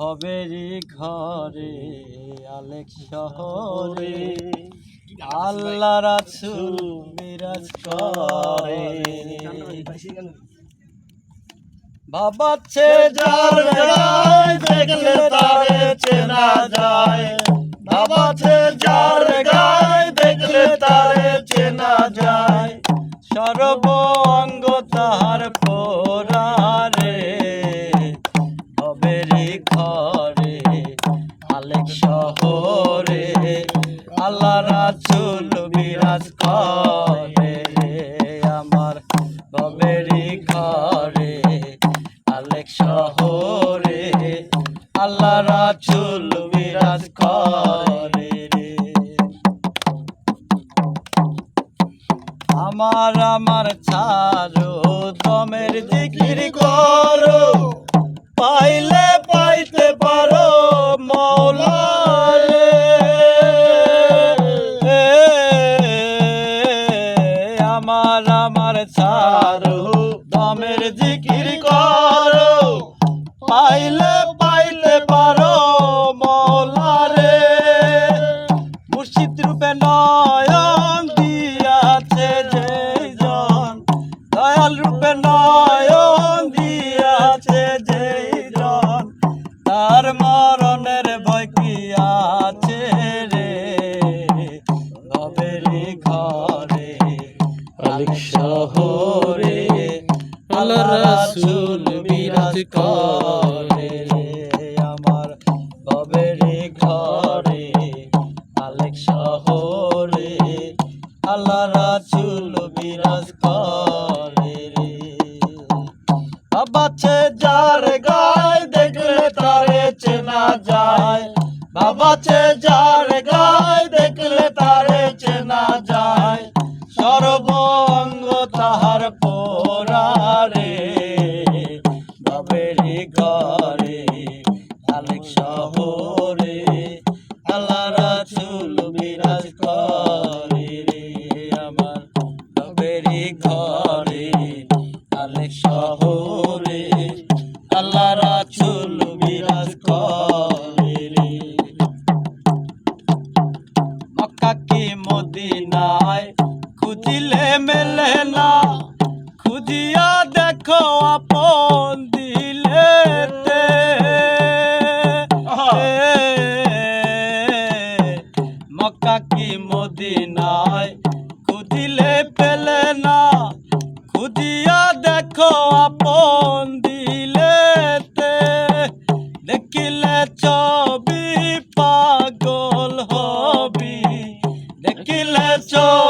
হবেরি ঘরে, আলেক শহরে। আল্লাহ রাসূল বিরাজ করে। বাবাচ্ছে যার দেখলে তারে চেনা যায়। বাবাচ্ছে যার গায় দেখলে তারে চেনা যায়। সর্ব ঘরে আলেক শহরে, আল্লাহ রাসূল বিরাজ করে রে। আমার আমার ছাড়ো দমের জিকির করো, পাইলে পাইতে পারো মৌলারে জিকির করো। পাইলে পাইলে পারো। করে আমার ভবেরি ঘরে, আলেক শহরে, আল্লাহ রাসূল বিরাজ করে রে। বাবাছে যার গায় দেখলে তারে চেনা যায়। বাবাছে যার গায় দেখলে তারে চেনা যায়। ঘরে আলেক শহরে আল্লাহ রাসূল বিরাজ করে রে আমার বাবেরি ঘরে আলেক শহরে আল্লাহ রাসূল বিরাজ করে রে। মক্কা কি মদিনায় খুঁজিলে মেলে না, খুঁজিয়া দেখো আপন দেখো আপন দিলেতে দেখিলে ছবি পাগল হবি দেখিলে ছবি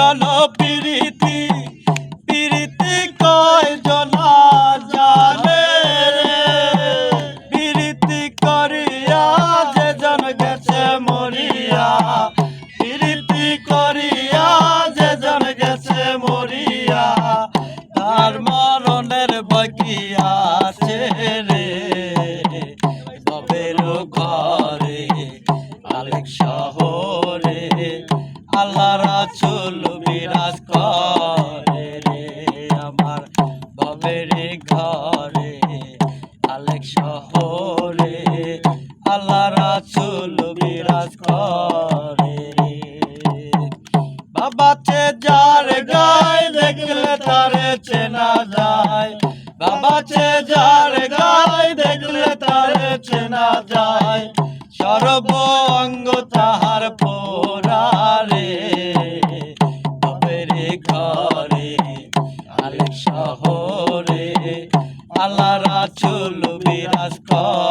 বিষণ পিরিতি পিরিতি কয় জনা জানে পিরিতি করিয়া যে জন গেছে মরিয়া, প্রীতি করিয়া যে জন গেছে মরিয়া, তার মরণের বাকি আছে আমার বাবের ঘরে, আলেক শহরে, আল্লাহ রাসূল বিরাজ করে রে। বাবাতে যার গায় দেখলে তারে চেনা যায়। বাবাতে যার গায় দেখলে তারে চেনা যায়। সর্ব শহরে আল্লাহ চুল বিরাজ করে।